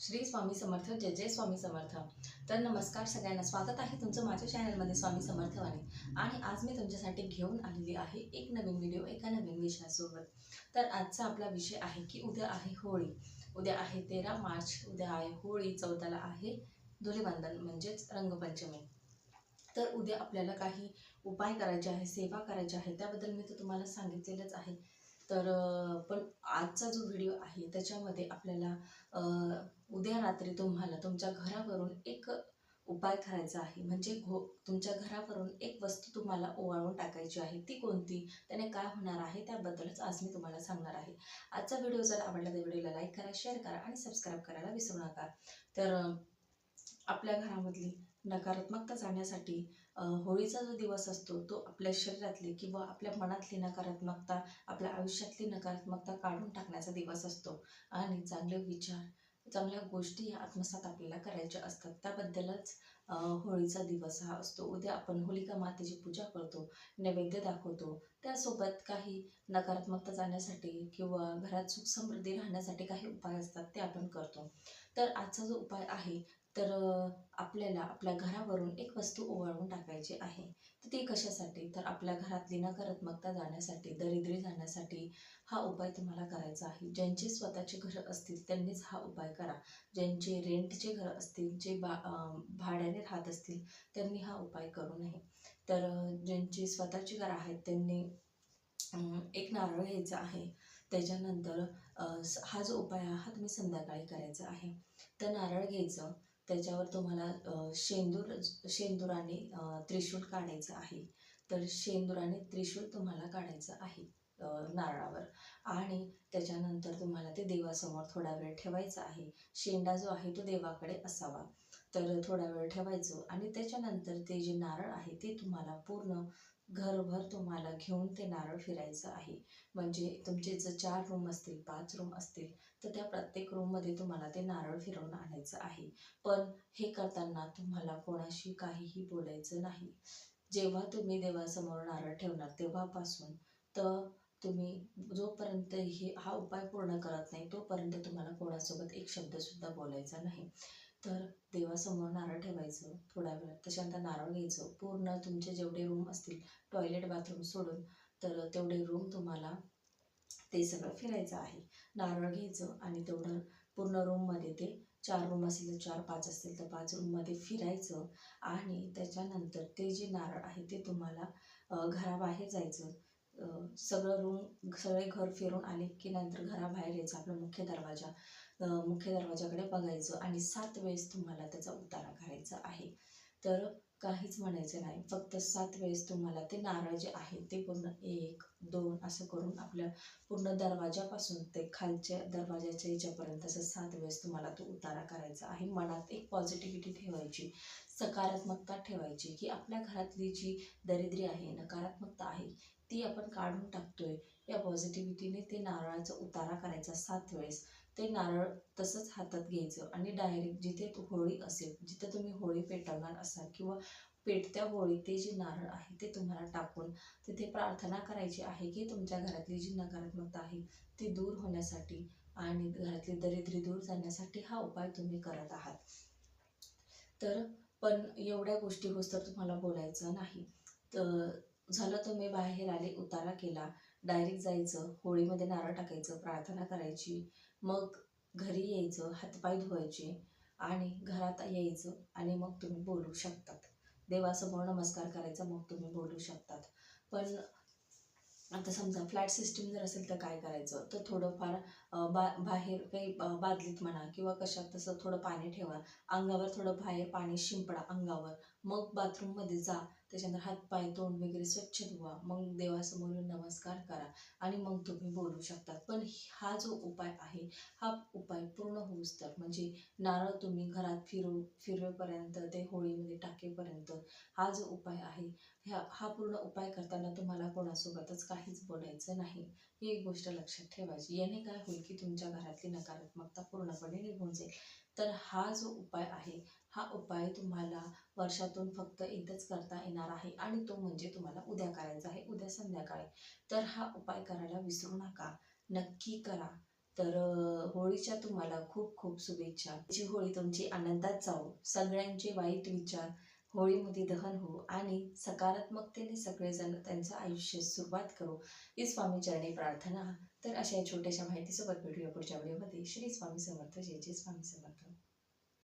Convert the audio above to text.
श्री स्वामी समर्थ जय जय स्वामी समर्थ. तर नमस्कार सगळ्यांना. स्वागत आहे तुमचं माझ्या चॅनलमध्ये स्वामी समर्थवाणी. आणि आज मी तुमच्यासाठी घेऊन आलेली आहे एक नवीन व्हिडिओ एका नवीन विषयासोबत. तर आजचा आपला विषय आहे की उद्या आहे होळी. उद्या आहे तेरा मार्च उद्या आहे होळी चौदाला आहे धुलीवंदन म्हणजेच रंगपंचमी. तर उद्या आपल्याला काही उपाय करायचे आहे सेवा करायची आहे त्याबद्दल मी तर तुम्हाला सांगितलेलंच आहे. तर पण आजचा जो व्हिडिओ आहे त्याच्यामध्ये आपल्याला उद्या रात्री तुम्हाला तुमच्या घरावरून एक उपाय करायचा आहे. म्हणजे घो तुमच्या घरावरून एक वस्तू तुम्हाला ओवाळून टाकायची आहे. ती कोणती? त्याने काय होणार आहे? त्याबद्दलच आज मी तुम्हाला सांगणार आहे. आजचा व्हिडिओ जर आवडला तर व्हिडिओला लाईक करा शेअर करा आणि सबस्क्राईब करायला विसरू नका. तर आपल्या घरामधली नकारात्मकता जाण्यासाठी होळीचा जो दिवस असतो तो आपल्या शरीरातली किंवा आपल्या मनातली नकारात्मकता आपल्या आयुष्यातली नकारात्मकता काढून टाकण्याचा दिवस असतो. आणि चांगले विचार चांगल्या गोष्टी आत्मसात आपल्याला करायच्या असतात. त्याबद्दलच होळीचा दिवस हा असतो. उद्या आपण होलिका मातेची पूजा करतो नैवेद्य दाखवतो. त्यासोबत काही नकारात्मकता जाण्यासाठी किंवा घरात सुख समृद्धी राहण्यासाठी काही उपाय असतात ते आपण करतो. तर आजचा जो उपाय आहे तर आपल्याला आपल्या घरावरून एक वस्तू ओवाळून टाकायची आहे. तर ती कशासाठी? तर आपल्या घरातली नकारात्मकता जाण्यासाठी दरिद्री जाण्यासाठी हा उपाय तुम्हाला करायचा आहे. ज्यांचे स्वतःचे घरं असतील त्यांनीच हा उपाय करा. ज्यांचे रेंटचे घरं असतील जे बा भाड्याने राहत असतील त्यांनी हा उपाय करू नये. तर ज्यांची स्वतःची घरं आहेत त्यांनी एक नारळ घ्यायचा आहे. त्याच्यानंतर हा जो उपाय आहे हा तुम्ही संध्याकाळी करायचा आहे. तर नारळ घ्यायचं. त्याच्यावर तुम्हाला शेंदूर शेंदुराने त्रिशूळ काढायचं आहे. तर शेंदुराने त्रिशूळ तुम्हाला काढायचं आहे नारळावर. आणि त्याच्यानंतर तुम्हाला ते देवासमोर थोडा वेळ ठेवायचं आहे. शेंडा जो आहे तो देवाकडे असावा. तर थोडा वेळ ठेवायचं आणि त्याच्यानंतर ते जे नारळ आहे ते तुम्हाला पूर्ण घरभर तुम्हाला घेऊन ते नारळ फिरायचं आहे. म्हणजे तुमचे जर चार रूम असतील पाच रूम असतील तर त्या प्रत्येक रूममध्ये तुम्हाला ते नारळ फिरवून आणायचं आहे. पण हे करताना तुम्हाला कोणाशी काहीही बोलायचं नाही. जेव्हा तुम्ही देवासमोर नारळ ठेवणार तेव्हापासून तर तुम्ही जोपर्यंत हे हा उपाय पूर्ण करत नाही तोपर्यंत तुम्हाला कोणासोबत एक शब्दसुद्धा बोलायचा नाही. तर देवासमोर नारळ ठेवायचं थोडा वेळ. त्याच्यानंतर नारळ घ्यायचं. पूर्ण तुमचे जेवढे रूम असतील टॉयलेट बाथरूम सोडून तर तेवढे रूम तुम्हाला ते सगळं फिरायचं आहे. नारळ घ्यायचं आणि तेवढं पूर्ण रूममध्ये ते चार रूम असतील तर चार पाच असतील तर पाच रूममध्ये फिरायचं. आणि त्याच्यानंतर ते जे नारळ आहे ते तुम्हाला घराबाहेर जायचं. सगळं रूम सगळे घर फिरून आले की नंतर घराबाहेर यायचं आपला मुख्य दरवाजा मुख्य दरवाजाकडे बघायचं आणि सात वेळेस तुम्हाला त्याचा उतारा करायचा आहे. तर काहीच म्हणायचं नाही. फक्त सात वेळेस तुम्हाला ते नारळ जे आहे ते पूर्ण एक दोन असं करून आपल्या पूर्ण दरवाजापासून ते खालच्या दरवाजाच्या याच्यापर्यंत असं सात वेळेस तुम्हाला तो उतारा करायचा आहे. मनात एक पॉझिटिव्हिटी ठेवायची. सकारात्मकता ठेवायची की आपल्या घरातली जी दरिद्री आहे नकारात्मकता आहे ती आपण काढून टाकतोय. या पॉझिटिव्हिटीने ते नारळाचा उतारा करायचा सात वेळेस. ते नारळ तसंच हातात घ्यायचं आणि डायरेक्ट जिथे होळी असेल जिथे तुम्ही होळी पेटवणार असाल किंवा पेटत्या होळी ते जे नारळ आहे ते तुम्हाला टाकून तिथे प्रार्थना करायची आहे की तुमच्या घरातली जी नकारात्मकता आहे ती दूर होण्यासाठी आणि घरातली दरिद्री दूर जाण्यासाठी हा उपाय तुम्ही करत आहात. तर पण एवढ्या गोष्टी होस तर तुम्हाला बोलायचं नाही. तर झालं तुम्ही बाहेर आले उतारा केला. डायरेक्ट जायचं होळीमध्ये नारळ टाकायचं प्रार्थना करायची. मग घरी यायचं हातपाय धुवायचे आणि घरात यायचं आणि मग तुम्ही बोलू शकतात. देवासमोर नमस्कार करायचा मग तुम्ही बोलू शकतात. पण आता समजा फ्लॅट सिस्टीम जर असेल तर काय करायचं? तर थोडंफार बा बाहेर काही बादलीत म्हणा किंवा कशात तसं थोडं पाणी ठेवा. अंगावर थोडं बाहेर पाणी शिंपडा अंगावर. मग बाथरूममध्ये जा. त्याच्यानंतर हातपाय तोंड वगैरे स्वच्छ धुवा. मग देवासमोर नमस्कार करा आणि मग तुम्ही बोलू शकतात पण हा जो उपाय आहे हा उपाय पूर्ण होऊच तर. म्हणजे नारळ तुम्ही घरात फिरू फिरवेपर्यंत ते होळीमध्ये टाकेपर्यंत हा जो उपाय आहे ह्या हा पूर्ण उपाय करताना तुम्हाला कोणासोबतच काहीच बोलायचं नाही. ही एक गोष्ट लक्षात ठेवायची. याने काय होईल की तुमच्या घरातली नकारात्मकता पूर्णपणे निघून जाईल. तर हा जो उपाय आहे हा उपाय तुम्हाला वर्षातून फक्त एकदाच करता येणार आहे आणि तो म्हणजे तुम्हाला उद्या करायचा आहे उद्या संध्याकाळी. तर हा उपाय करायला विसरू नका. नक्की करा. तर होळीच्या तुम्हाला खूप खूप शुभेच्छा. जी होळी तुमची आनंदात जाओ सगळ्यांचे वाईट विचार होळीमध्ये दहन हो आणि सकारात्मकतेने सगळेजण त्यांचं आयुष्य सुरुवात करू. ही स्वामी चरणी प्रार्थना. तर अशा छोट्याशा माहितीसोबत भेटूया पुढच्या व्हिडिओमध्ये. श्री स्वामी समर्थ. जय जय स्वामी समर्थ.